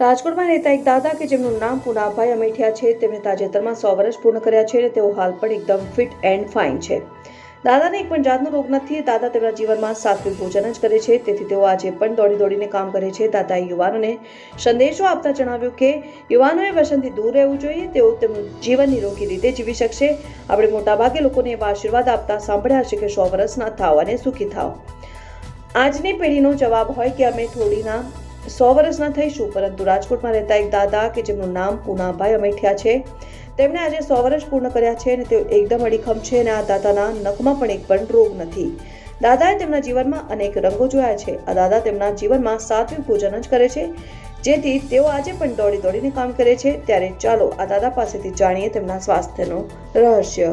રાજકોટમાં રહેતા એક દાદા કે જેમનું નામ પુનાભાઈ અમેઠિયા છે તેમણે તાજેતરમાં સો વર્ષ પૂર્ણ કર્યા છે અને તેઓ હાલ પણ એકદમ ફિટ એન્ડ ફાઇન છે. દાદાને એક પણ જાતનો રોગ નથી, દાદા તેમના જીવનમાં સાત્વિક ભોજન જ કરે છે, તેથી તેઓ આજે પણ દોડી દોડીને કામ કરે છે. દાદાએ યુવાનોને સંદેશો આપતા જણાવ્યું કે, યુવાનોએ વ્યસનથી દૂર રહેવું જોઈએ, તેઓ તેમનું જીવન નિરોગી રીતે જીવી શકશે. આપણે મોટાભાગે લોકોને એવા આશીર્વાદ આપતા સાંભળ્યા છે કે સો વર્ષના થાવ અને સુખી થાવ. આજની પેઢીનો જવાબ હોય કે અમે થોડીના સો વર્ષના થઈશું, પરંતુ રાજકોટમાં રહેતા એક દાદા કે જેમનું નામ પૂનાભાઈ અમેઠિયા છે, તેમણે આજે સો વર્ષ પૂર્ણ કર્યા છે અને તેઓ એકદમ અડીખમ છે અને આ દાદાના નખમાં પણ એક પણ રોગ નથી. દાદાએ તેમના જીવનમાં અનેક રંગો જોયા છે. આ દાદા તેમના જીવનમાં સાત્વિક ભોજન જ કરે છે, જેથી તેઓ આજે પણ દોડી દોડીને કામ કરે છે. ત્યારે ચાલો આ દાદા પાસેથી જાણીએ તેમના સ્વાસ્થ્યનું રહસ્ય.